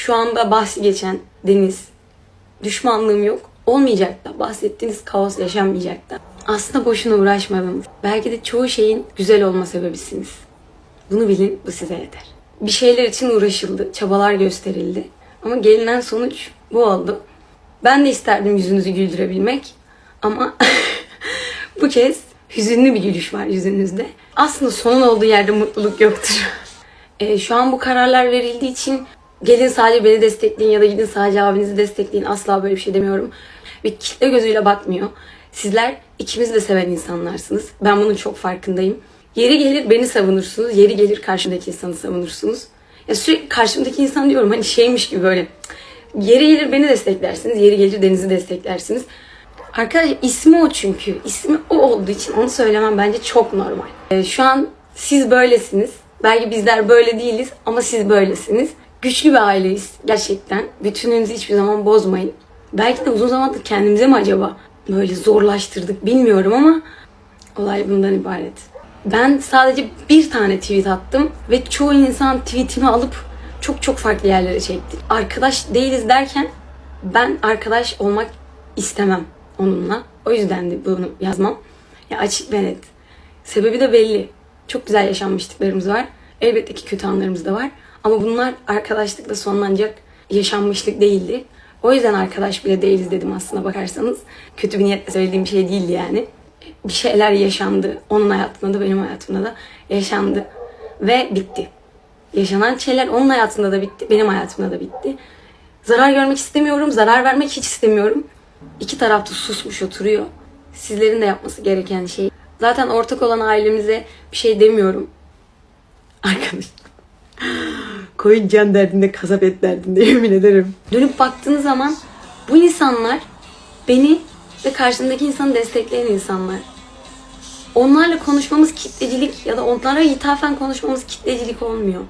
Şu anda bahsi geçen Deniz. Düşmanlığım yok. Olmayacak da. Bahsettiğiniz kaos yaşanmayacak da. Aslında boşuna uğraşmadınız. Belki de çoğu şeyin güzel olma sebebisiniz. Bunu bilin, bu size yeter. Bir şeyler için uğraşıldı, çabalar gösterildi. Ama gelinen sonuç bu oldu. Ben de isterdim yüzünüzü güldürebilmek. Ama bu kez hüzünlü bir gülüş var yüzünüzde. Aslında sonun olduğu yerde mutluluk yoktur. E, şu an bu kararlar verildiği için gelin sadece beni destekleyin ya da gidin sadece abinizi destekleyin. Asla böyle bir şey demiyorum. Ve kitle gözüyle bakmıyor. Sizler ikimizi de seven insanlarsınız. Ben bunun çok farkındayım. Yeri gelir beni savunursunuz. Yeri gelir karşımdaki insanı savunursunuz. Ya sürekli karşımdaki insan diyorum hani şeymiş gibi böyle. Yeri gelir beni desteklersiniz. Yeri gelir Deniz'i desteklersiniz. Arkadaşlar ismi o çünkü. İsmi o olduğu için onu söylemem bence çok normal. Ee, şu an siz böylesiniz. Belki bizler böyle değiliz ama siz böylesiniz. Güçlü bir aileyiz gerçekten. Bütününüzü hiçbir zaman bozmayın. Belki de uzun zamandır kendimize mi acaba böyle zorlaştırdık bilmiyorum ama olay bundan ibaret. Ben sadece bir tane tweet attım ve çoğu insan tweetimi alıp çok çok farklı yerlere çekti. Arkadaş değiliz derken ben arkadaş olmak istemem onunla. O yüzden de bunu yazmam. Ya açık ve net. Sebebi de belli. Çok güzel yaşanmışlıklarımız var. Elbette ki kötü anlarımız da var. Ama bunlar arkadaşlıkla sonlanacak yaşanmışlık değildi. O yüzden arkadaş bile değiliz dedim aslına bakarsanız. Kötü bir niyetle söylediğim şey değildi yani. Bir şeyler yaşandı. Onun hayatında da benim hayatımda da yaşandı. Ve bitti. Yaşanan şeyler onun hayatında da bitti, benim hayatımda da bitti. Zarar görmek istemiyorum, zarar vermek hiç istemiyorum. İki tarafta susmuş oturuyor. Sizlerin de yapması gereken şey. Zaten ortak olan ailemize bir şey demiyorum. Arkadaş. Koyun can derdinde, kasap et derdinde yemin ederim. Dönüp baktığınız zaman bu insanlar beni ve karşımdaki insanı destekleyen insanlar. Onlarla konuşmamız kitlecilik ya da onlara ithafen konuşmamız kitlecilik olmuyor.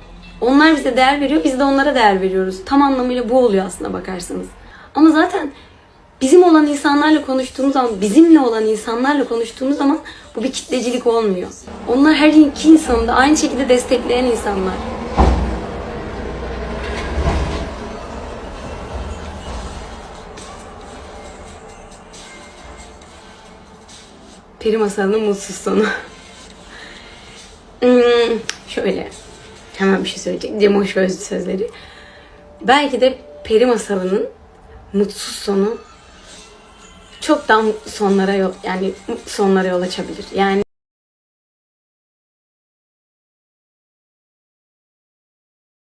Onlar bize değer veriyor, biz de onlara değer veriyoruz. Tam anlamıyla bu oluyor aslında bakarsanız. Ama zaten bizim olan insanlarla konuştuğumuz zaman, bizimle olan insanlarla konuştuğumuz zaman bu bir kitlecilik olmuyor. Onlar her iki insanı da aynı şekilde destekleyen insanlar. Peri masalının mutsuz sonu. Hmm, şöyle. Hemen bir şey söyleyecek. Cem hoş özlü sözleri. Belki de peri masalının mutsuz sonu çok daha sonlara yol yani sonlara yol açabilir. Yani